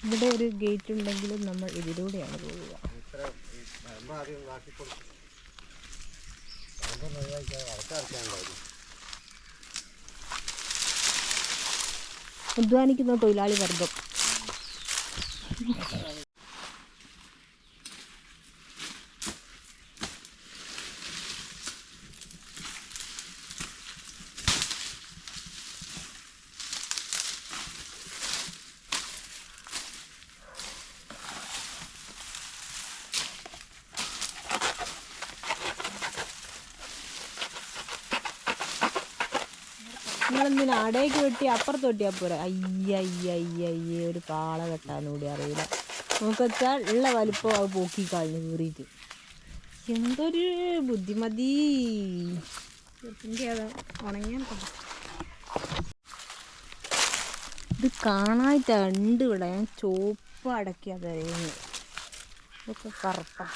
ഇവിടെ ഒരു ഗേറ്റ് ഉണ്ടെങ്കിലും നമ്മൾ ഇതിലൂടെയാണ് പോവുക. ഉദ്വാനിക്കുന്ന തൊഴിലാളി പറമ്പ് ആദ്യം ഇതാക്കി കൊടുക്കും പറമ്പ് ഒഴിവാക്കിയാൽ വളർച്ചടക്കാനുണ്ടായിരുന്നു അധ്വാനിക്കുന്ന തൊഴിലാളി വർഗം നിങ്ങളെന്തിനാ അടേക്ക് വെട്ടി അപ്പുറത്ത് വെട്ടിയാൽ പോരെ? അയ്യ അയ്യ അയ്യ അയ്യേ ഒരു പാള കെട്ടാനൂടി അറിയില്ല. നമുക്ക് വെച്ചാൽ ഉള്ള വലിപ്പം അത് പോക്കി കളഞ്ഞു കീറിയിട്ട് എന്തൊരു ബുദ്ധിമതി. ഉണങ്ങിയാൽ ഇത് കാണായിട്ടുണ്ട് ഇവിടെ. ഞാൻ ചോപ്പ് അടക്കിയാ തരുന്നു ഇതൊക്കെ കറുപ്പാ.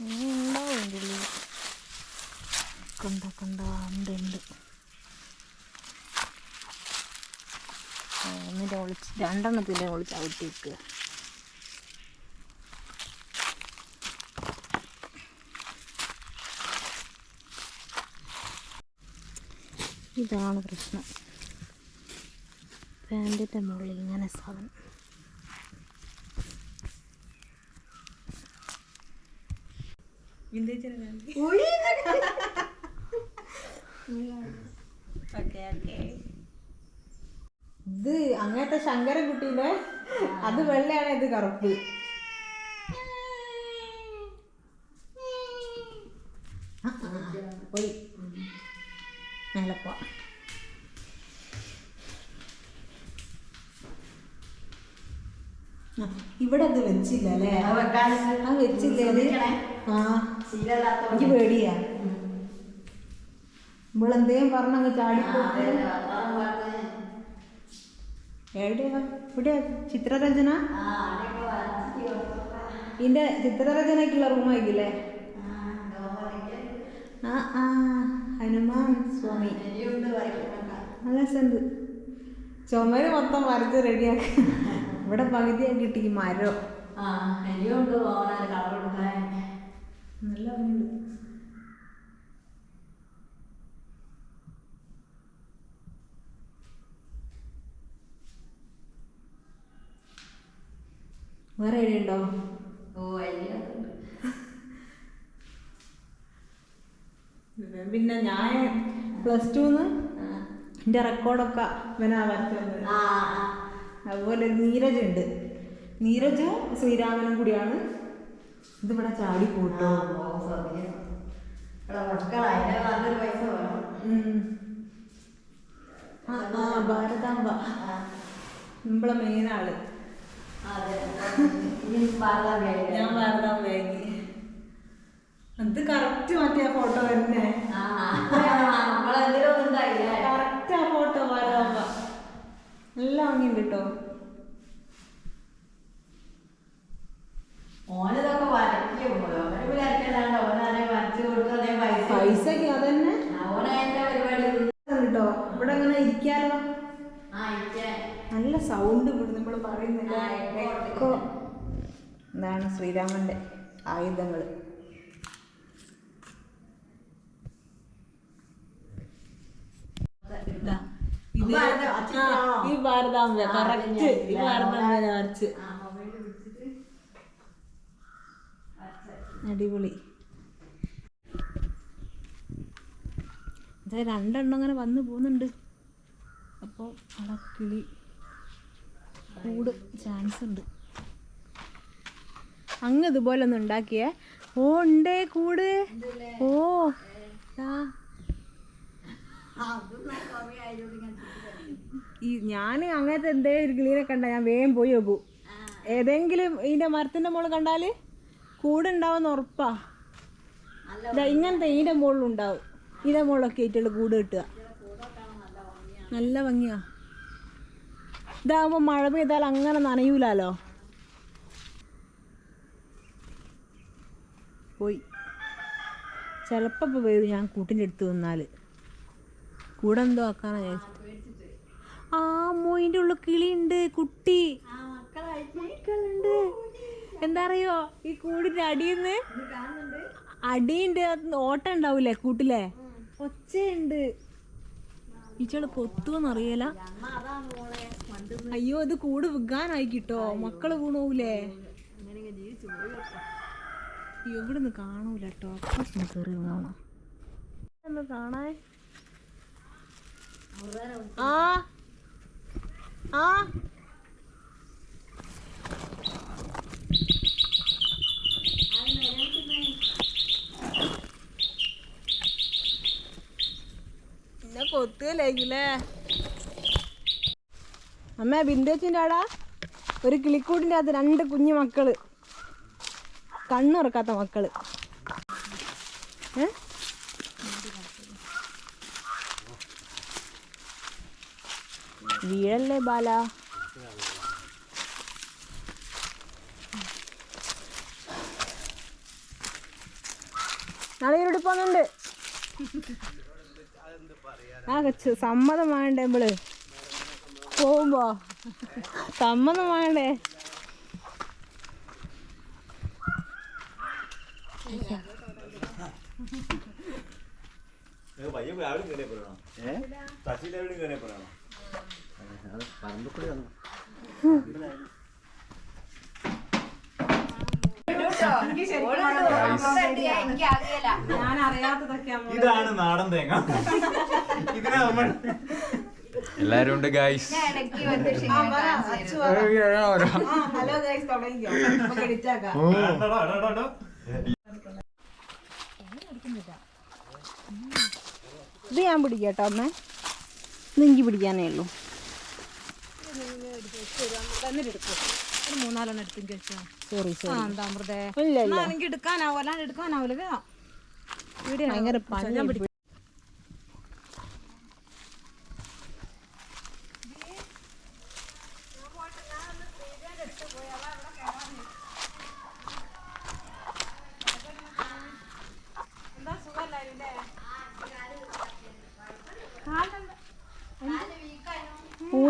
ഉണ്ടാവും കണ്ട കണ്ട ഉണ്ട് ഒന്നിന്റെ ഒളിച്ച് രണ്ടെണ്ണത്തിന്റെ ഒളിച്ച് ഔട്ട് വെക്കുക ഇതാണ് പ്രശ്നം. പാന്റിന്റെ മുകളിൽ ഇങ്ങനെ സാധനം. ഇത് അങ്ങനത്തെ ശങ്കരൻകുട്ടീനെ അത് വെള്ളയാണ് ഇത് കറുപ്പ്. പോയി. നല്ല പോ ആ, ഇവിടെ അത് വെച്ചില്ല അല്ലേ? വെച്ചില്ലേ? ആ എനിക്ക് പേടിയാ. ഇവളെന്തേലും പറഞ്ഞങ്ങ് ചാടിപ്പോട്ട് എവിടെയാ? ഇവിടെയാ ചിത്രരചന? ഇതിന്റെ ചിത്രരചനയ്ക്കുള്ള ആയിക്കില്ലേ ആ ആ ഹനുമാൻ സ്വാമി. നല്ല സെന്ത് ചുമര് മൊത്തം വരച്ച് റെഡിയാക്കി. ഇവിടെ പകുതിയാക്കി കിട്ടി മരം. നല്ല ഭംഗിയുണ്ട്. വേറെ എവിടെയുണ്ടോ പിന്നെ ഞാൻ പ്ലസ് ടുന്ന് എന്റെ റെക്കോർഡൊക്കെ ഇവനാ വരച്ചത് അതുപോലെ നീരജ് ഉണ്ട് നീരജും ശ്രീരാമനും കൂടിയാണ്. ഇതിവിടെ ചാടി പോട്ടോ. ആ ആ ഭാരതാംബ. നമ്മളെ മെയിൻ ഞാൻ ഭാരതാംബയാക്കി അത് കറക്റ്റ് മാറ്റിയ ഫോട്ടോ തന്നെ. കറക്റ്റ് ആ ഫോട്ടോ ഭാരതാംബ നല്ല ഭംഗിയുണ്ട് കേട്ടോ ഓനിതൊക്കെ വരയ്ക്കും. ഓന് വരയ്ക്കലാണ്ട് ഓനാരെ വരച്ചു കൊടുക്കാതെ പൈസ. പൈസക്ക് അതന്നെ. ഓനതിന്റെ പരിപാടി. കേട്ടോ ഇവിടെ അങ്ങനെ ഇരിക്കാലോ. ആ നല്ല സൗണ്ട് ഇവിടെ നമ്മൾ പറയുന്നില്ല. എക്കോ ശ്രീരാമന്റെ ആയുധങ്ങൾ? ഈ ഭാരതാംബ കറക്റ്റ് ഈ ഭാരതാംബനെ വരച്ച് അടിപൊളി. രണ്ടെണ്ണം അങ്ങനെ വന്നു പോകുന്നുണ്ട്. അപ്പോൾ അവിടെ കിളി കൂട്. ചാൻസ് ഉണ്ട് അങ്ങ് ഇതുപോലെ ഒന്ന് ഉണ്ടാക്കിയേ. ഓ ഉണ്ടേ കൂട്. ഓ. ഈ ഞാൻ അങ്ങനത്തെ എന്തേ ഒരു ഗ്ലീനെ കണ്ട ഞാൻ വേഗം പോയി നോക്കൂ. ഏതെങ്കിലും ഇതിന്റെ മരത്തിന്റെ മുകളിൽ കണ്ടാൽ കൂടുണ്ടാവുന്ന ഉറപ്പാ. ഇങ്ങനത്തെ ഇതിന്റെ മുകളിലുണ്ടാവും ഇതിന്റെ മോളൊക്കെ ആയിട്ടുള്ള കൂട് കിട്ടുക. നല്ല ഭംഗിയാ. ഇതാകുമ്പോ മഴ പെയ്താൽ അങ്ങനെ നനയൂലാലോ? പോയി. ചിലപ്പോൾ ഇപ്പോൾ വരും ഞാൻ കൂട്ടിന്റെ അടുത്ത് വന്നാൽ കൂടെ എന്തോ ആക്കാനാ വിചാരിച്ചു. ആ മോയിന്റെ ഉള്ളിൽ കിളിയുണ്ട് കുട്ടി. മക്കളുണ്ട്. എന്താ അറിയോ? ഈ കൂടിന്റെ അടിയിന്ന് അടിയുണ്ട് ഓട്ടം ഉണ്ടാവൂലേ കൂട്ടിലെ? ഒച്ചയുണ്ട്. ഈച്ചകൾ പൊത്തുവെന്നറിയല. അയ്യോ ഇത് കൂട് വിൽക്കാനായി കിട്ടോ. മക്കൾ വീണൂലേ. എവിടുന്ന് കാണൂല കേട്ടോ കയറി ആ ആ ആരും നിലനിൽക്കുന്നേ പിന്നെ കൊത്തുകയിലേക്കില്ലേ അമ്മ ബിന്ദേച്ചിന്റെ ആടാ ഒരു കിളിക്കൂടിന്റെ അകത്ത് രണ്ട് കുഞ്ഞു മക്കൾ. കണ്ണുറക്കാത്ത മക്കൾ. വീഴല്ലേ ബാല? നാളെ ഇവിടെ പോകുന്നുണ്ട്. ആ കച്ചു സമ്മതം വേണ്ടേ നമ്മൾ? പോകുമ്പോ? സമ്മതം വേണ്ടേ അത് പറമ്പിൽ കൂടി വന്നു. ഞാൻ അറിയാത്തതൊക്കെ ഇതാണ് നാടൻ തേങ്ങ. ഇതിനെ നമ്മൾ എല്ലാരും ഉണ്ട് ഗൈസ് ഹലോ ഗൈസ്. ഇത് ഞാൻ പിടിക്കട്ടോ അമ്മ. ഇത് പിടിക്കാനേ ഉള്ളൂ. ഇല്ല എനിക്ക് എടുക്കാനാവും? അല്ലാണ്ട് എടുക്കാനാവൂല. വേഗം ഭയങ്കര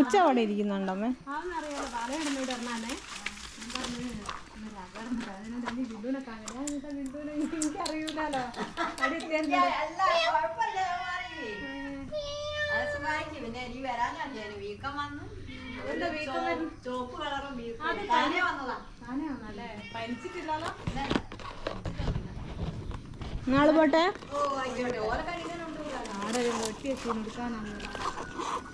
താനേ അവിടെ ഇരിക്കുന്നുണ്ടമ്മേ നാളെ പോട്ടെ? ആടെ വെട്ടി എത്തി എടുക്കാനാണ് പണിയുണ്ട്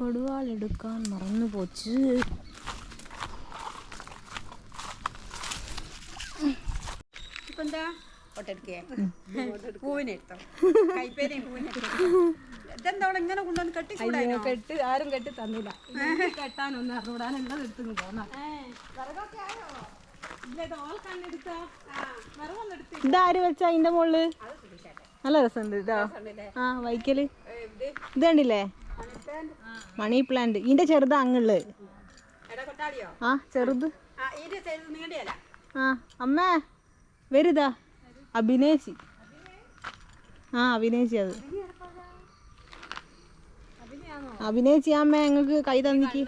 കൊടുവാളെടുക്കാൻ മറന്നു പോച്ച്. ഇപ്പൊ എന്താ? ഒട്ടെടുക്കേ പൂവിനെടുത്തോ? കൈപ്പേനയും പൂവിനെടുത്തോ? ഇതെന്താ ഇങ്ങനെ കൊണ്ടുവന്ന് കെട്ടിക്കൂടാനോ കെട്ട് ആരും കെട്ടി തന്നില്ല. കെട്ടാനൊന്നും അറിഞ്ഞൂടാൻ എല്ലാം എടുത്തു? പോന്നാ ഇതാര് വെച്ചാ അതിന്റെ മുകളിൽ നല്ല രസമുണ്ട് ഇതാ. ആ വൈക്കൽ. ഇത് കണ്ടില്ലേ? മണി പ്ലാന്റ് ഇതിന്റെ ചെറുത് അങ്ങൾ ആ ചെറുത്. ആ അമ്മ ആ വരുതാ. അഭിനേശി. ആ അഭിനേശി അത്. അഭിനേശി അമ്മ ഞങ്ങൾക്ക് കൈ തന്നിക്ക്.